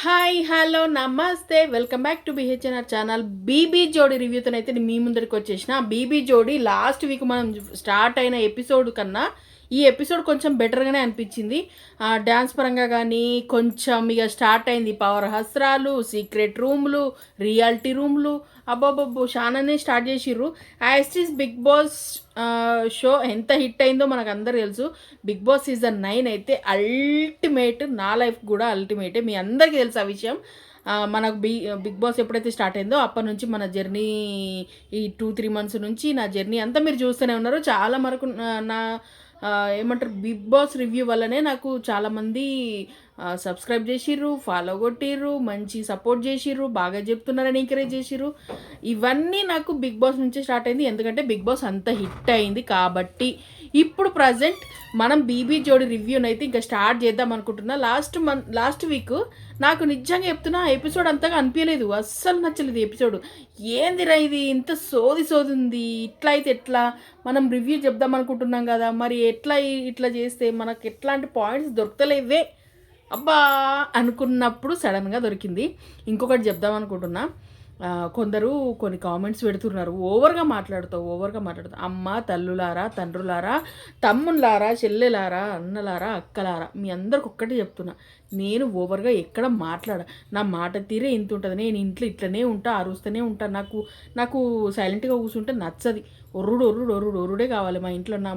Hi hello నమస్తే. Welcome back to BHNR channel. BB Jodi రివ్యూతో అయితే మీ ముందరికి వచ్చేసిన బీబీ జోడి లాస్ట్ వీక్ మనం స్టార్ట్ అయిన ఎపిసోడ్ కన్నా ఈ ఎపిసోడ్ కొంచెం బెటర్గానే అనిపించింది. డ్యాన్స్ పరంగా కానీ కొంచెం ఇక స్టార్ట్ అయింది పవర్ హస్రాలు సీక్రెట్ రూమ్లు రియాలిటీ రూమ్లు అబ్బాబ్బో చాలానే స్టార్ట్ చేసిర్రు. యాస్టీస్ బిగ్ బాస్ షో ఎంత హిట్ అయిందో మనకు అందరు తెలుసు. బిగ్ బాస్ సీజన్ నైన్ అయితే అల్టిమేట్ నా లైఫ్ కూడా అల్టిమేటే మీ అందరికీ తెలుసు ఆ విషయం. మనకు బి బిగ్ బాస్ ఎప్పుడైతే స్టార్ట్ అయిందో అప్పటి నుంచి మన జర్నీ ఈ టూ త్రీ మంత్స్ నుంచి నా జర్నీ అంతా మీరు చూస్తూనే ఉన్నారు. చాలా వరకు నా- ఏమంటారు బిగ్ బాస్ రివ్యూ వల్లనే నాకు చాలామంది సబ్స్క్రైబ్ చేసిర్రు ఫాలో కొట్టిర్రు మంచి సపోర్ట్ చేసిర్రు బాగా చెప్తున్నారని ఎంకరేజ్ చేసిర్రు. ఇవన్నీ నాకు బిగ్ బాస్ నుంచి స్టార్ట్ అయింది. ఎందుకంటే బిగ్ బాస్ అంత హిట్ అయింది కాబట్టి ఇప్పుడు ప్రజెంట్ మనం బీబీ జోడి రివ్యూని అయితే ఇంకా స్టార్ట్ చేద్దాం అనుకుంటున్నా. లాస్ట్ మన్ లాస్ట్ వీక్ నాకు నిజంగా చెప్తున్నా ఆ ఎపిసోడ్ అంతగా అనిపించలేదు. అస్సలు నచ్చలేదు ఎపిసోడ్. ఏందిరా ఇది? ఇంత సోది సోది ఉంది ఇట్లా అయితే ఎట్లా? మనం రివ్యూ చెప్దాం అనుకుంటున్నాం కదా. మరి ఎట్లా ఇట్లా చేస్తే మనకు ఎట్లాంటి పాయింట్స్ దొరకలేవే అబ్బా! అనుకున్నప్పుడు సడన్గా దొరికింది. ఇంకొకటి చెప్దాం అనుకుంటున్నా. కొందరు కొన్ని కామెంట్స్ పెడుతున్నారు. ఓవర్గా మాట్లాడుతావు ఓవర్గా మాట్లాడుతావు. అమ్మ తల్లులారా తండ్రులారా తమ్ముళ్ళారా చెల్లెలారా అన్నలారా అక్కలారా మీ అందరికి ఒక్కటే చెప్తున్నా. నేను ఓవర్గా ఎక్కడ మాట్లాడ నా మాట తీరే ఇంత ఉంటుంది. నేను ఇంట్లో ఇట్లనే ఉంటా అరుస్తూనే ఉంటా. నాకు నాకు సైలెంట్గా కూర్చుంటే నచ్చది. ఒర్రుడు ఒర్రుడు ఒర్రుడు ఒర్రుడే కావాలి మా ఇంట్లో. నా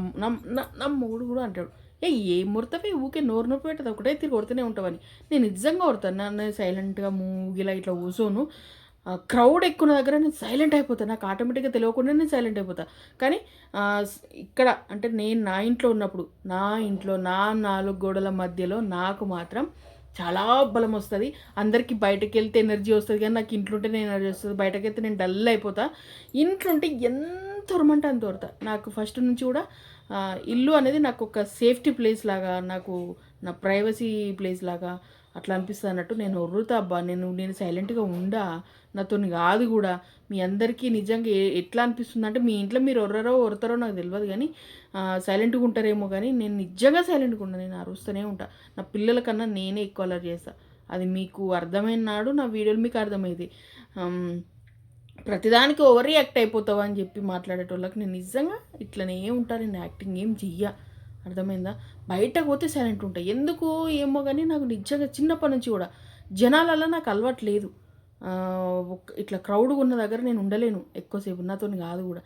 నా మూడు కూడా అంటాడు. ఏ ఏం ముడతవే? ఊకే నోరు నొప్పి పెట్టదు. ఒకటే తిరిగి కొడుతూనే ఉంటావని. నేను నిజంగా కొడతాను. నన్ను సైలెంట్గా మూగిలా ఇట్లా కూర్చోను. క్రౌడ్ ఎక్కువ దగ్గర నేను సైలెంట్ అయిపోతాను నాకు ఆటోమేటిక్గా తెలియకుండా నేను సైలెంట్ అయిపోతా. కానీ ఇక్కడ అంటే నేను నా ఇంట్లో ఉన్నప్పుడు నా ఇంట్లో నా నాలుగు గోడల మధ్యలో నాకు మాత్రం చాలా బలం వస్తుంది. అందరికీ బయటకు వెళ్తే ఎనర్జీ వస్తుంది కానీ నాకు ఇంట్లో ఉంటేనే ఎనర్జీ వస్తుంది. బయటకు వెళ్తే నేను డల్ అయిపోతా. ఇంట్లో ఉంటే ఎంత ఉరమంటే అంత ఉరతా నాకు ఫస్ట్ నుంచి కూడా ఇల్లు అనేది నాకు ఒక సేఫ్టీ ప్లేస్ లాగా నాకు నా ప్రైవసీ ప్లేస్ లాగా అట్లా అనిపిస్తుంది అన్నట్టు నేను ఒర్రుతా అబ్బా నేను నేను సైలెంట్గా ఉండా నాతో కాదు కూడా. మీ అందరికీ నిజంగా ఎట్లా అనిపిస్తుంది అంటే మీ ఇంట్లో మీరు ఒర్రరో ఒరతారో నాకు తెలియదు కానీ సైలెంట్గా ఉంటారేమో కానీ నేను నిజంగా సైలెంట్గా ఉంటాను నేను అరుస్తూనే ఉంటా. నా పిల్లల కన్నా నేనే ఎక్కువ అలర్ చేస్తా. అది మీకు అర్థమైన నాడు నా వీడియోలు మీకు అర్థమైంది ప్రతిదానికి ఓవర్ యాక్ట్ అయిపోతావా అని చెప్పి మాట్లాడేటోళ్ళకి నేను నిజంగా ఇట్లనే ఉంటాను నేను యాక్టింగ్ ఏం చెయ్య. అర్థమైందా? బయటకు పోతే సైలెంట్ ఉంటాయి. ఎందుకు ఏమో కానీ నాకు నిజంగా చిన్నప్పటి నుంచి కూడా జనాలలో నాకు అలవాటు లేదు. ఇట్లా క్రౌడ్ ఉన్న దగ్గర నేను ఉండలేను ఎక్కువసేపు. నాతో కాదు కూడా.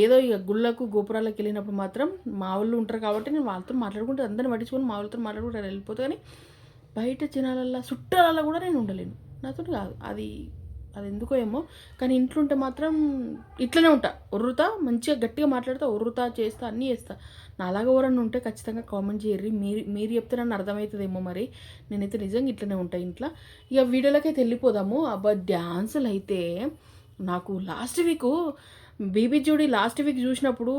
ఏదో ఇక గుళ్ళకు గోపురాలకు వెళ్ళినప్పుడు మాత్రం మా వాళ్ళు ఉంటారు కాబట్టి నేను వాళ్ళతో మాట్లాడుకుంటే అందరిని పట్టించుకొని మా వాళ్ళతో మాట్లాడుకుంటే వెళ్ళిపోతా కానీ బయట జనాలల్లో చుట్టాలల్లో కూడా నేను ఉండలేను. నాతో కాదు. అది అది ఎందుకో ఏమో. కానీ ఇంట్లో ఉంటే మాత్రం ఇట్లనే ఉంటా. ఒర్రుతా మంచిగా గట్టిగా మాట్లాడతా ఒర్రుతా చేస్తా అన్నీ చేస్తా. నాలాగా ఎవరన్నా ఉంటే ఖచ్చితంగా కామెంట్ చేయర్రి. మీరు మీరు చెప్తే నన్ను అర్థమవుతుందేమో మరి. నేనైతే నిజంగా ఇట్లనే ఉంటాయి ఇంట్లో. ఇక వీడియోలకైతే వెళ్ళిపోదాము. అబ్బా డ్యాన్సులు అయితే నాకు last week BB Jodi last week చూసినప్పుడు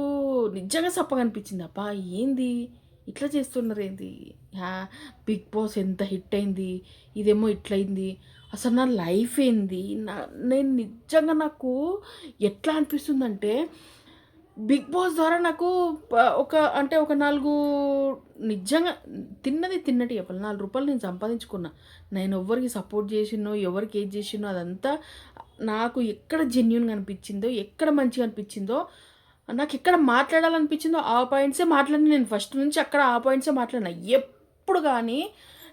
నిజంగా సప్పగా అనిపించింది. అబ్బా ఏంది? ఇట్లా చేస్తున్నారు ఏంది? బిగ్ బాస్ ఎంత హిట్ అయింది? ఇదేమో ఇట్లయింది. అసలు నా లైఫ్ ఏంది? నా నేను నిజంగా నాకు ఎట్లా అనిపిస్తుందంటే బిగ్ బాస్ ద్వారా నాకు ఒక అంటే ఒక నాలుగు నిజంగా తిన్నది తిన్నట్టు చెప్పాలి. నాలుగు రూపాయలు నేను సంపాదించుకున్నా. నేను ఎవరికి సపోర్ట్ చేసినో ఎవరికి ఏది చేసినో అదంతా నాకు ఎక్కడ జెన్యున్గా అనిపించిందో ఎక్కడ మంచిగా అనిపించిందో నాకు ఎక్కడ మాట్లాడాలనిపించిందో ఆ పాయింట్సే మాట్లాడిన. నేను ఫస్ట్ నుంచి అక్కడ ఆ పాయింట్సే మాట్లాడినా. ఎప్పుడు కానీ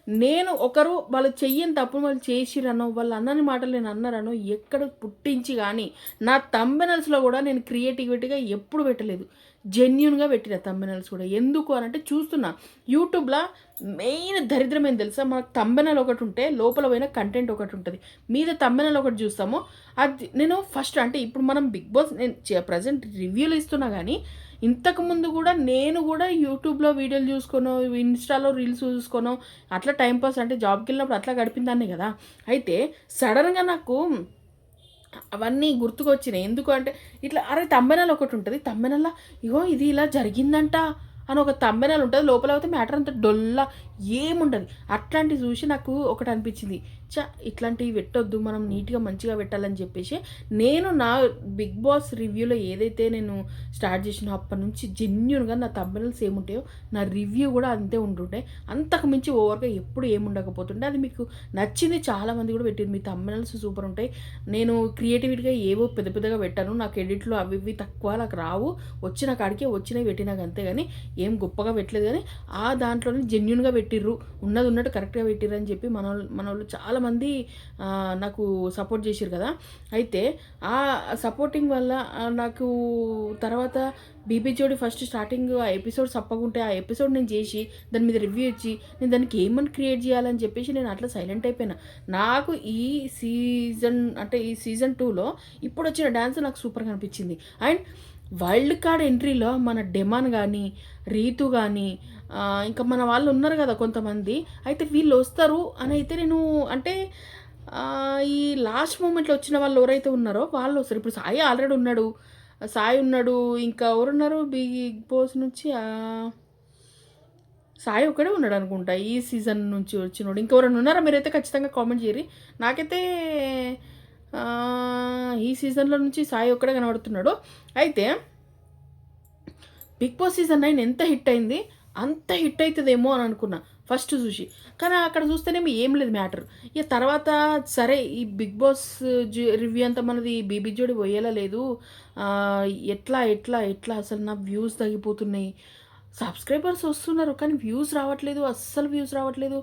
నేను ఒకరు వాళ్ళు చెయ్యని తప్పు వాళ్ళు చేసిరనో వాళ్ళ అన్నని మాటలు నేను అన్నారనో ఎక్కడ పుట్టించి కానీ నా తంబెనల్స్లో కూడా నేను క్రియేటివిటీగా ఎప్పుడు పెట్టలేదు. జెన్యున్గా పెట్టిన తంబెనల్స్ కూడా. ఎందుకు అని అంటే చూస్తున్నా. యూట్యూబ్లో మెయిన్ దరిద్రం ఏం తెలుసా? మనకు తంబెనల్ ఒకటి ఉంటే లోపల పోయిన కంటెంట్ ఒకటి ఉంటుంది. మీద తంబెనల్ ఒకటి చూస్తామో. అది నేను ఫస్ట్ అంటే ఇప్పుడు మనం బిగ్ బాస్ నేను ప్రజెంట్ రివ్యూలు ఇస్తున్నా కానీ ఇంతకు ముందు కూడా నేను కూడా యూట్యూబ్లో వీడియోలు చూసుకోను ఇన్స్టాలో రీల్స్ చూసుకోను అట్లా టైంపాస్ అంటే జాబ్కి వెళ్ళినప్పుడు అట్లా గడిపిందాన్ని కదా. అయితే సడన్గా నాకు అవన్నీ గుర్తుకొచ్చినాయి. ఎందుకు అంటే ఇట్లా అరే తమ్మెనల్ ఒకటి ఉంటుంది. తమ్మెనల్లా ఇగో ఇది ఇలా జరిగిందంట అని ఒక తమ్మెనల్ ఉంటుంది. లోపల అయితే మ్యాటర్ అంతా డొల్లా ఏముండదు. అట్లాంటివి చూసి నాకు ఒకటి అనిపించింది. చ ఇట్లాంటివి పెట్టొద్దు. మనం నీట్గా మంచిగా పెట్టాలని చెప్పేసి నేను నా బిగ్ బాస్ రివ్యూలో ఏదైతే నేను స్టార్ట్ చేసినా అప్పటి నుంచి జెన్యున్గా నా తమ్మినల్స్ ఏముంటాయో నా రివ్యూ కూడా అంతే ఉంటుండే. అంతకు మించి ఓవర్గా ఎప్పుడు ఏముండకపోతుండే. అది మీకు నచ్చింది చాలామంది కూడా పెట్టింది మీ తమ్మినల్స్ సూపర్ ఉంటాయి. నేను క్రియేటివిటీగా ఏవో పెద్ద పెద్దగా పెట్టాను. నాకు ఎడిట్లు అవి ఇవి తక్కువ నాకు రావు. వచ్చిన కాడికే వచ్చినవి పెట్టినాక అంతే కానీ ఏం గొప్పగా పెట్టలేదు కానీ ఆ దాంట్లోనే జెన్యున్గా పెట్టి పెట్టిర్రు. ఉన్నది ఉన్నట్టు కరెక్ట్గా పెట్టిర్రు అని చెప్పి మన మన వాళ్ళు చాలామంది నాకు సపోర్ట్ చేసిర్రు కదా. అయితే ఆ సపోర్టింగ్ వల్ల నాకు తర్వాత B B Jodi first starting ఆ ఎపిసోడ్ తప్పకుంటే ఆ ఎపిసోడ్ నేను చేసి దాని మీద రివ్యూ ఇచ్చి నేను దానికి ఏమని క్రియేట్ చేయాలని చెప్పేసి నేను అట్లా సైలెంట్ అయిపోయినా. నాకు ఈ సీజన్ అంటే ఈ సీజన్ టూలో ఇప్పుడు వచ్చిన డ్యాన్స్ నాకు సూపర్గా అనిపించింది. అండ్ వైల్డ్ కార్డ్ ఎంట్రీలో మన డెమాన్ కానీ రీతు కానీ ఇంకా మన వాళ్ళు ఉన్నారు కదా కొంతమంది అయితే వీళ్ళు వస్తారు అని అయితే నేను అంటే ఈ లాస్ట్ మూమెంట్లో వచ్చిన వాళ్ళు ఎవరైతే ఉన్నారో వాళ్ళు వస్తారు. ఇప్పుడు సాయి ఆల్రెడీ ఉన్నాడు. సాయి ఉన్నాడు ఇంకా ఎవరున్నారు? బిగ్ బాస్ నుంచి సాయి ఒక్కడే ఉన్నాడు అనుకుంటా ఈ సీజన్ నుంచి వచ్చినోడు. ఇంకెవరైనా ఉన్నారా? మీరైతే ఖచ్చితంగా కామెంట్ చేయరు నాకైతే ఈ సీజన్లో నుంచి సాయి ఒక్కడే కనబడుతున్నాడు. అయితే బిగ్ బాస్ సీజన్ నైన్ ఎంత హిట్ అయింది? అంత హిట్ అవుతుందేమో అని అనుకున్నా ఫస్ట్ చూసి. కానీ అక్కడ చూస్తేనేమో ఏం లేదు మ్యాటర్. ఇక తర్వాత సరే ఈ బిగ్ బాస్ రివ్యూ అంతా మనది బీబీ జోడి పోయేలా లేదు. ఎట్లా ఎట్లా ఎట్లా అసలు నా వ్యూస్ తగ్గిపోతున్నాయి. సబ్స్క్రైబర్స్ వస్తున్నారు కానీ వ్యూస్ రావట్లేదు అస్సలు వ్యూస్ రావట్లేదు.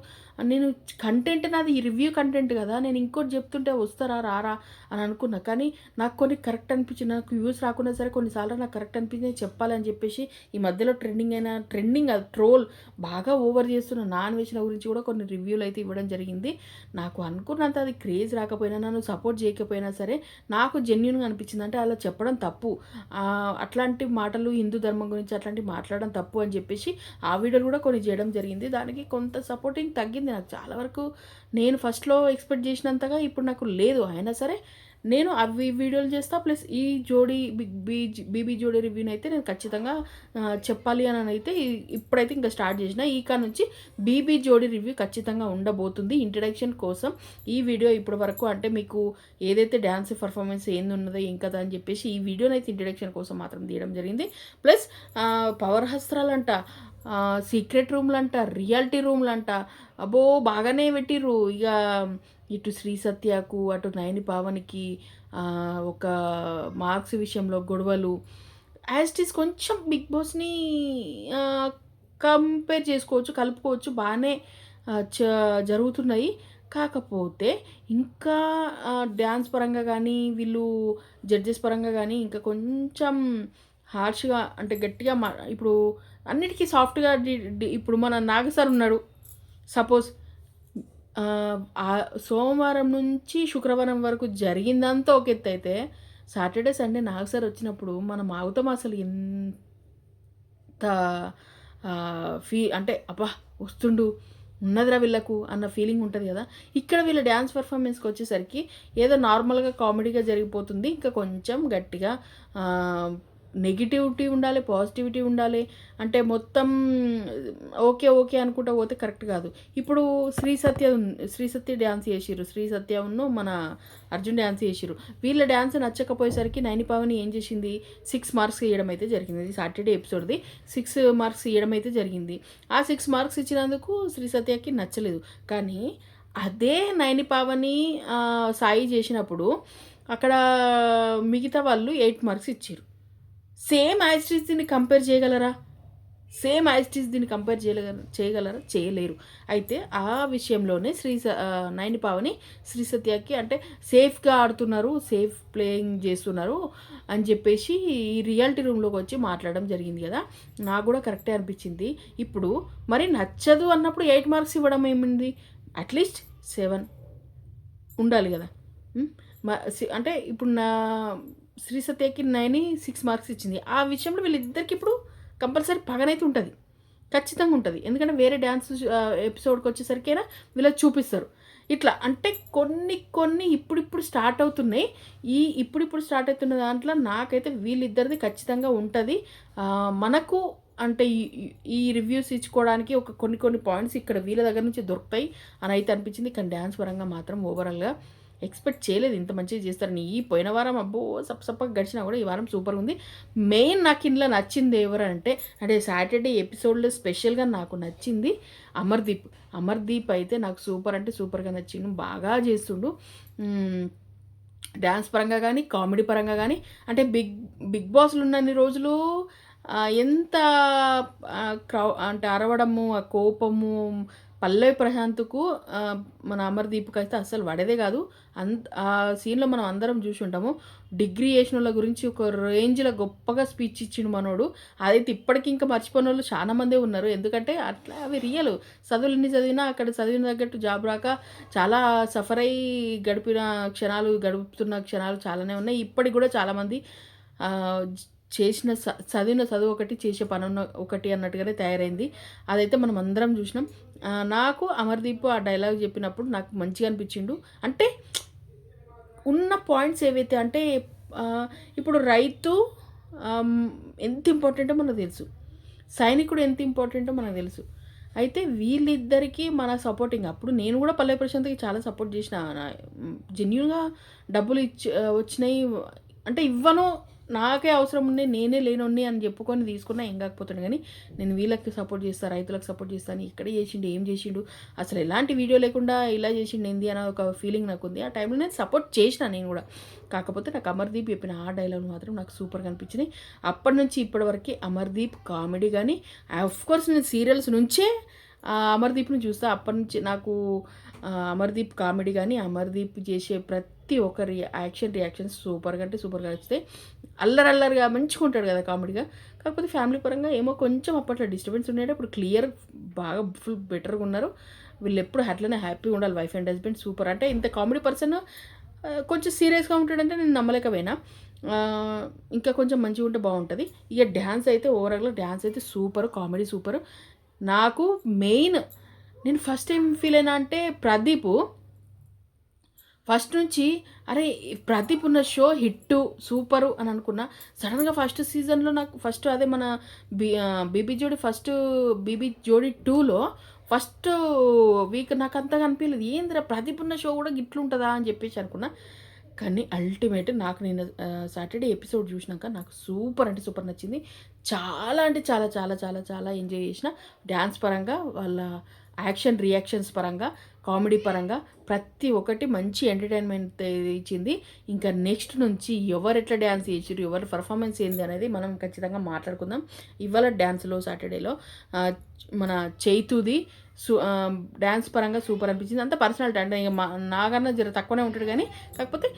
నేను కంటెంట్ నాది ఈ రివ్యూ కంటెంట్ కదా నేను ఇంకోటి చెప్తుంటే వస్తారా రారా అని అనుకున్నా. కానీ నాకు కొన్ని కరెక్ట్ అనిపించింది నాకు వ్యూస్ రాకుండా సరే కొన్నిసార్లు నాకు కరెక్ట్ అనిపించింది చెప్పాలని చెప్పేసి ఈ మధ్యలో ట్రెండింగ్ అయిన ట్రెండింగ్ అది ట్రోల్ బాగా ఓవర్ చేస్తున్న నాన్ వెజ్ల గురించి కూడా కొన్ని రివ్యూలు అయితే ఇవ్వడం జరిగింది. నాకు అనుకున్నంత అది క్రేజ్ రాకపోయినా నన్ను సపోర్ట్ చేయకపోయినా సరే నాకు జెన్యున్గా అనిపించింది. అంటే అలా చెప్పడం తప్పు. అట్లాంటి మాటలు హిందూ ధర్మం గురించి అట్లాంటి మాట్లాడడం తప్పు అని చెప్పేసి ఆ వీడియోలు కూడా కొన్ని చేయడం జరిగింది. దానికి కొంత సపోర్టింగ్ తగ్గింది. నాకు చాలా వరకు నేను ఫస్ట్లో ఎక్స్పెక్ట్ చేసినంతగా ఇప్పుడు నాకు లేదు. అయినా సరే నేను అవి వీడియోలు చేస్తా ప్లస్ ఈ జోడీ బిగ్ బీ బీబీ జోడీ రివ్యూని అయితే నేను ఖచ్చితంగా చెప్పాలి అని అయితే ఇప్పుడైతే ఇంకా స్టార్ట్ చేసిన. ఈ కా నుంచి బీబీ జోడీ రివ్యూ ఖచ్చితంగా ఉండబోతుంది ఇంట్రడక్షన్ కోసం. ఈ వీడియో ఇప్పటి వరకు అంటే మీకు ఏదైతే డ్యాన్స్ పర్ఫార్మెన్స్ ఏంది ఉన్నదో ఏం కదా అని చెప్పేసి ఈ వీడియోని అయితే ఇంట్రడక్షన్ కోసం మాత్రం తీయడం జరిగింది. ప్లస్ పవర్ హస్త్రాలంట సీక్రెట్ రూమ్లంట రియాలిటీ రూమ్లంట అబ్బో బాగానే పెట్టిర్రు. ఇక ఇటు శ్రీ సత్యకు అటు నయని పావనికి ఒక మార్క్స్ విషయంలో గొడవలు. యాస్టిస్ కొంచెం బిగ్ బాస్ని కంపేర్ చేసుకోవచ్చు కలుపుకోవచ్చు బాగానే చ- జరుగుతున్నాయి. కాకపోతే ఇంకా డ్యాన్స్ పరంగా కానీ వీళ్ళు జడ్జెస్ పరంగా కానీ ఇంకా కొంచెం హార్ష్గా అంటే గట్టిగా మా ఇప్పుడు అన్నిటికీ సాఫ్ట్గా ఇప్పుడు మన నాగసార్ ఉన్నాడు. సపోజ్ సోమవారం నుంచి శుక్రవారం వరకు జరిగిందంతా ఒక ఎత్తు అయితే సాటర్డే సండే నాగ్ సార్ వచ్చినప్పుడు మనం ఆగుతాం అసలు ఎంత ఫీ అంటే అబ్బా వస్తుండు ఉన్నదిరా వీళ్ళకు అన్న ఫీలింగ్ ఉంటుంది కదా. ఇక్కడ వీళ్ళ డ్యాన్స్ పర్ఫార్మెన్స్కి వచ్చేసరికి ఏదో నార్మల్గా కామెడీగా జరిగిపోతుంది. ఇంకా కొంచెం గట్టిగా నెగిటివిటీ ఉండాలి పాజిటివిటీ ఉండాలి. అంటే మొత్తం ఓకే ఓకే అనుకుంటా పోతే కరెక్ట్ కాదు. ఇప్పుడు శ్రీ సత్య శ్రీ సత్య డ్యాన్స్ చేసిర్రు. శ్రీ సత్యను మన అర్జున్ డ్యాన్స్ చేసిర్రు. వీళ్ళ డ్యాన్స్ నచ్చకపోయేసరికి నైని పావని ఏం చేసింది? సిక్స్ మార్క్స్ ఇవ్వడం అయితే జరిగింది. సాటర్డే ఎపిసోడ్ది. సిక్స్ మార్క్స్ ఇవ్వడం అయితే జరిగింది. ఆ సిక్స్ మార్క్స్ ఇచ్చినందుకు శ్రీ సత్యకి నచ్చలేదు. కానీ అదే నైని పావని సాయి చేసినప్పుడు అక్కడ మిగతా వాళ్ళు ఎయిట్ మార్క్స్ ఇచ్చారు సేమ్ యాస్టీస్ దీన్ని కంపేర్ చేయగలరా? సేమ్ యాస్టీస్ దీన్ని కంపేర్ చేయగల చేయగలరా? చేయలేరు. అయితే ఆ విషయంలోనే శ్రీ స- నైని పావని శ్రీ సత్యకి అంటే సేఫ్గా ఆడుతున్నారు సేఫ్ ప్లేయింగ్ చేస్తున్నారు అని చెప్పేసి ఈ రియాలిటీ రూమ్లోకి వచ్చి మాట్లాడడం జరిగింది కదా. నాకు కూడా కరెక్టే అనిపించింది. ఇప్పుడు మరి నచ్చదు అన్నప్పుడు ఎయిట్ మార్క్స్ ఇవ్వడం ఏమింది? అట్లీస్ట్ సెవెన్ ఉండాలి కదా. సి- అంటే ఇప్పుడు నా శ్రీ సత్యకి నైన్ సిక్స్ మార్క్స్ ఇచ్చింది. ఆ విషయంలో వీళ్ళిద్దరికి ఇప్పుడు కంపల్సరీ పగనైతే ఉంటుంది. ఖచ్చితంగా ఉంటుంది. ఎందుకంటే వేరే డ్యాన్స్ ఎపిసోడ్కి వచ్చేసరికైనా వీళ్ళు చూపిస్తారు. ఇట్లా అంటే కొన్ని కొన్ని ఇప్పుడిప్పుడు స్టార్ట్ అవుతున్నాయి. ఈ ఇప్పుడిప్పుడు స్టార్ట్ అవుతున్న దాంట్లో నాకైతే వీళ్ళిద్దరిది ఖచ్చితంగా ఉంటుంది. మనకు అంటే ఈ రివ్యూస్ ఇచ్చుకోవడానికి ఒక కొన్ని కొన్ని పాయింట్స్ ఇక్కడ వీళ్ళ దగ్గర నుంచి దొరుకుతాయి అని అయితే అనిపించింది. కానీ డ్యాన్స్ పరంగా మాత్రం ఓవరాల్గా ఎక్స్పెక్ట్ చేయలేదు ఇంత మంచిగా చేస్తారని. ఈ పోయిన వారం అబ్బో సప్పసప్పగా గడిచినా కూడా ఈ వారం సూపర్ ఉంది. మెయిన్ నాకు ఇంట్లో నచ్చింది ఎవరంటే అంటే సాటర్డే ఎపిసోడ్లో స్పెషల్గా నాకు నచ్చింది అమర్దీప్. అమర్దీప్ అయితే నాకు సూపర్ అంటే సూపర్గా నచ్చిండు బాగా చేస్తుండు. డ్యాన్స్ పరంగా కానీ కామెడీ పరంగా కానీ అంటే బిగ్ బిగ్ బాస్లు ఉన్నన్ని రోజులు ఎంత క్రౌ అంటే అరవడము ఆ కోపము పల్లవి ప్రశాంత్కు మన అమర్దీప్కి అయితే అస్సలు పడేదే కాదు. అంత ఆ సీన్లో మనం అందరం చూసి ఉంటాము డిగ్రీ చేసిన వాళ్ళ గురించి ఒక రేంజ్లో గొప్పగా స్పీచ్ ఇచ్చిండు మనోడు. అదైతే ఇప్పటికి ఇంకా మర్చిపోయిన వాళ్ళు చాలా మందే ఉన్నారు. ఎందుకంటే అట్లా అవి రియల్. చదువులు ఎన్ని చదివినా అక్కడ చదివిన తగ్గట్టు జాబ్ రాక చాలా సఫర్ అయ్యి గడిపిన క్షణాలు గడుపుతున్న క్షణాలు చాలానే ఉన్నాయి. ఇప్పటికి కూడా చాలామంది చేసిన చదివిన చదువు ఒకటి చేసే పని ఒకటి అన్నట్టుగానే తయారైంది. అదైతే మనం అందరం చూసినాం. నాకు అమర్దీప్ ఆ డైలాగ్ చెప్పినప్పుడు నాకు మంచిగా అనిపించిండు. అంటే ఉన్న పాయింట్స్ ఏవైతే అంటే ఇప్పుడు రైతు ఎంత ఇంపార్టెంటో మనకు తెలుసు. సైనికుడు ఎంత ఇంపార్టెంటో మనకు తెలుసు. అయితే వీళ్ళిద్దరికీ మన సపోర్టింగ్ అప్పుడు నేను కూడా పల్లె ప్రశాంత్కి చాలా సపోర్ట్ చేసిన. జెన్యున్గా డబ్బులు ఇచ్చి వచ్చినాయి. అంటే ఇవ్వను నాకే అవసరం ఉండే నేనే లేనుండి అని చెప్పుకొని తీసుకున్నా ఏం కాకపోతుండే. కానీ నేను వీళ్ళకి సపోర్ట్ చేస్తాను రైతులకు సపోర్ట్ చేస్తాను ఇక్కడ చేసిండు ఏం చేసిండు? అసలు ఎలాంటి వీడియో లేకుండా ఇలా చేసిండు ఏంది అన్న ఒక ఫీలింగ్ నాకు ఉంది. ఆ టైంలో నేను సపోర్ట్ చేసిన నేను కూడా. కాకపోతే నాకు అమర్దీప్ చెప్పిన ఆ డైలాగ్ మాత్రం నాకు సూపర్గా అనిపించినాయి. అప్పటి నుంచి ఇప్పటివరకు అమర్దీప్ కామెడీ కానీ కోర్స్ నేను సీరియల్స్ నుంచే అమర్దీప్ని చూస్తా. అప్పటి నుంచి నాకు అమర్దీప్ కామెడీ కానీ అమర్దీప్ చేసే ప్రతి ఒక్కరి యాక్షన్ రియాక్షన్స్ సూపర్గా అంటే సూపర్గా నచ్చితే అల్లరల్లరిగా మంచిగా ఉంటాడు కదా కామెడీగా. కాకపోతే ఫ్యామిలీ పరంగా ఏమో కొంచెం అప్పట్లో డిస్టర్బెన్స్ ఉండేది ఇప్పుడు క్లియర్ బాగా ఫుల్ బెటర్గా ఉన్నారు. వీళ్ళు ఎప్పుడు అట్లనే హ్యాపీగా ఉండాలి. Wife and husband super. అంటే ఇంత కామెడీ పర్సన్ కొంచెం సీరియస్గా ఉంటాడంటే నేను నమ్మలేకపోయినా. ఇంకా కొంచెం మంచిగా ఉంటే బాగుంటుంది. ఇక డ్యాన్స్ అయితే ఓవరాల్గా డ్యాన్స్ అయితే సూపర్. Comedy super. నాకు మెయిన్ నేను ఫస్ట్ టైం ఫీల్ అయినా అంటే ప్రదీప్. ఫస్ట్ నుంచి అరే ప్రదీప్ ఉన్న షో హిట్టు సూపరు అని అనుకున్నా. సడన్గా ఫస్ట్ సీజన్లో నాకు ఫస్ట్ అదే మన B BB Jodi first BB Jodi టూలో ఫస్ట్ వీక్ నాకు అంతగా అనిపించలేదు ఏందిరా ప్రదీప్ ఉన్న షో కూడా ఇట్లుంటుందా అని చెప్పేసి అనుకున్నా. కానీ అల్టిమేట్ నాకు నేను సాటర్డే ఎపిసోడ్ చూసినాక నాకు సూపర్ అంటే సూపర్ నచ్చింది. చాలా అంటే చాలా చాలా చాలా చాలా ఎంజాయ్ చేసిన. డ్యాన్స్ పరంగా వాళ్ళ యాక్షన్ రియాక్షన్స్ పరంగా కామెడీ పరంగా ప్రతి ఒక్కటి మంచి ఎంటర్టైన్మెంట్ ఇచ్చింది. ఇంకా నెక్స్ట్ నుంచి ఎవరు ఎట్లా డ్యాన్స్ చేసారు ఎవరి పర్ఫార్మెన్స్ ఏంది అనేది మనం ఖచ్చితంగా మాట్లాడుకుందాం. ఇవాళ డ్యాన్స్లో సాటర్డేలో మన చైతుది సూ డ్యాన్స్ పరంగా సూపర్ అనిపించింది. అంత పర్సనాలిటీ అంటే ఇక మా నాగన్న జర తక్కువనే ఉంటాడు కానీ కాకపోతే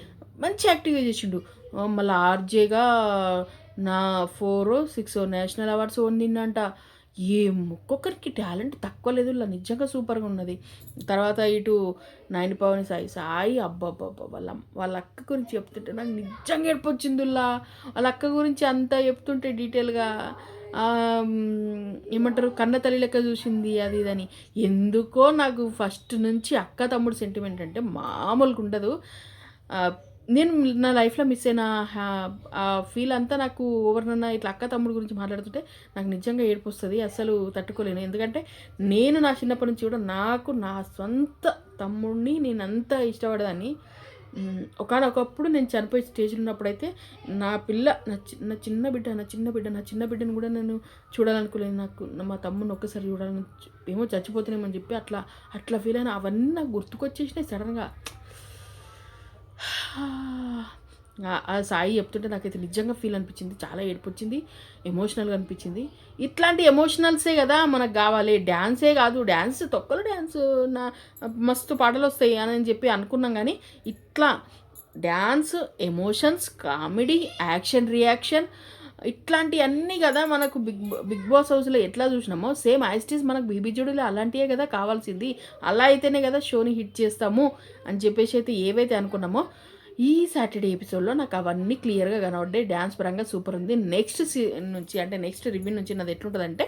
మంచి యాక్టివ్గా చేసిండు. మళ్ళీ ఆర్జేగా నా ఫోర్ సిక్స్ నేషనల్ అవార్డ్స్ వండిందంట ఏ ఒక్కొక్కరికి టాలెంట్ తక్కువ లేదు ఇలా నిజంగా సూపర్గా ఉన్నది. తర్వాత ఇటు నైన్ పవన్ సాయి సాయి అబ్బాబ్బా వాళ్ళ వాళ్ళ అక్క గురించి చెప్తుంటే నాకు నిజంగా ఏడిపొచ్చిందిలా వాళ్ళ అక్క గురించి అంతా చెప్తుంటే డీటెయిల్గా ఏమంటారు కన్న తల్లి లెక్క చూసింది అది ఇదని ఎందుకో నాకు ఫస్ట్ నుంచి అక్క తమ్ముడు సెంటిమెంట్ అంటే మామూలుగా ఉండదు. నేను నా లైఫ్లో మిస్ అయిన ఆ ఫీల్ అంతా నాకు ఎవరినన్నా ఇట్లా అక్క తమ్ముడు గురించి మాట్లాడుతుంటే నాకు నిజంగా ఏడుపు వస్తుంది అస్సలు తట్టుకోలేను. ఎందుకంటే నేను నా చిన్నప్పటి నుంచి కూడా నాకు నా సొంత తమ్ముడిని నేను అంత ఇష్టపడదాన్ని. ఒకనొకప్పుడు నేను చనిపోయే స్టేజ్లో ఉన్నప్పుడైతే నా పిల్ల నా చిన్న చిన్న బిడ్డ నా చిన్న బిడ్డ నా చిన్న బిడ్డను కూడా నేను చూడాలనుకోలేదు. నాకు మా తమ్ముడిని ఒక్కసారి చూడాలని ఏమో చచ్చిపోతున్నామని చెప్పి అట్లా అట్లా ఫీల్ అయినా అవన్నీ నాకు గుర్తుకొచ్చేసినాయి సడన్గా. ఆ సాయి చెప్తుంటే నాకైతే నిజంగా ఫీల్ అనిపించింది. చాలా ఏడుపు వచ్చింది ఎమోషనల్గా అనిపించింది. ఇట్లాంటి ఎమోషనల్సే కదా మనకు కావాలి. డ్యాన్సే కాదు. డ్యాన్స్ తొక్కలు డ్యాన్స్ నా మస్తు పాటలు వస్తాయి అని చెప్పి అనుకున్నాం కానీ ఇట్లా dance emotions comedy action reaction ఇట్లాంటివన్నీ కదా మనకు బిగ్ బిగ్ బాస్ హౌస్లో ఎట్లా చూసినామో? సేమ్ ఐస్టీస్ మనకు బీబీ జోడీలో అలాంటివే కదా కావాల్సింది. అలా అయితేనే కదా షోని హిట్ చేస్తాము అని చెప్పేసి అయితే ఏవైతే అనుకున్నామో ఈ సాటర్డే ఎపిసోడ్లో నాకు అవన్నీ క్లియర్గా కనబడ్డాయి. డ్యాన్స్ పరంగా సూపర్ ఉంది. నెక్స్ట్ సీ నుంచి అంటే నెక్స్ట్ రివ్యూ నుంచి నాది ఎట్లుంటుందంటే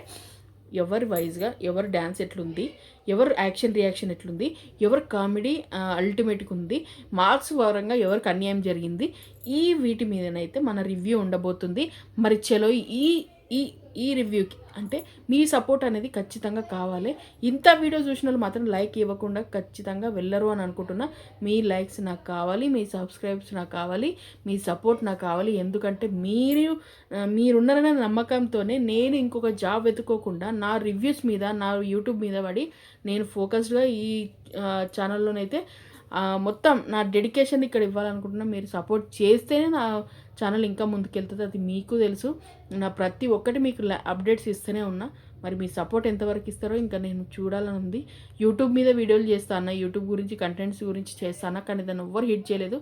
ఎవరి వైజ్గా ఎవరు డ్యాన్స్ ఎట్లుంది ఎవరు యాక్షన్ రియాక్షన్ ఎట్లుంది ఎవరు కామెడీ అల్టిమేట్గా ఉంది మార్క్స్ పరంగా ఎవరికి అన్యాయం జరిగింది ఈ వీటి మీదనైతే మన రివ్యూ ఉండబోతుంది. మరి చలో ఈ ఈ ఈ రివ్యూకి అంటే మీ సపోర్ట్ అనేది ఖచ్చితంగా కావాలి. ఇంత వీడియో చూసిన వాళ్ళు మాత్రం లైక్ ఇవ్వకుండా ఖచ్చితంగా వెళ్ళరు అని అనుకుంటున్నా. మీ లైక్స్ నాకు కావాలి మీ సబ్స్క్రైబ్స్ నాకు కావాలి మీ సపోర్ట్ నాకు కావాలి. ఎందుకంటే మీరు మీరున్నారనే నమ్మకంతోనే నేను ఇంకొక జాబ్ వెతుక్కోకుండా నా రివ్యూస్ మీద నా యూట్యూబ్ మీద పడి నేను ఫోకస్డ్గా ఈ ఛానల్లోనైతే మొత్తం నా డెడికేషన్ ఇక్కడ ఇవ్వాలనుకుంటున్నా. మీరు సపోర్ట్ చేస్తేనే నా ఛానల్ ఇంకా ముందుకెళ్తుంది. అది మీకు తెలుసు. నా ప్రతి ఒక్కటి మీకు అప్డేట్స్ ఇస్తూనే ఉన్నా. మరి మీ సపోర్ట్ ఎంతవరకు ఇస్తారో ఇంకా నేను చూడాలని ఉంది యూట్యూబ్ మీద వీడియోలు చేస్తాను యూట్యూబ్ గురించి కంటెంట్స్ గురించి చేస్తాను కానీ దాన్ని ఎవ్వరు హిట్ చేయలేదు.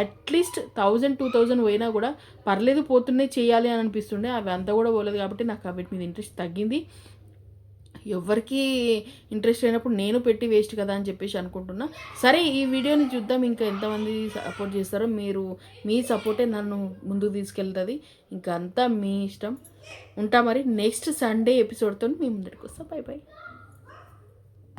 అట్లీస్ట్ థౌజండ్ టూ థౌజండ్ పోయినా కూడా పర్లేదు పోతున్నాయి చేయాలి అని అనిపిస్తుండే. అవి అంతా కూడా పోలేదు కాబట్టి నాకు వీటి మీద ఇంట్రెస్ట్ తగ్గింది. ఎవరికి ఇంట్రెస్ట్ అయినప్పుడు నేను పెట్టి వేస్ట్ కదా అని చెప్పేసి అనుకుంటున్నా. సరే ఈ వీడియోని చూద్దాం. ఇంకా ఎంతమంది సపోర్ట్ చేస్తారో మీరు మీ సపోర్టే నన్ను ముందుకు తీసుకెళ్తుంది. ఇంకా అంతా మీ ఇష్టం. ఉంటా మరి నెక్స్ట్ సండే ఎపిసోడ్తో మీ ముందరికి వస్తాం. By by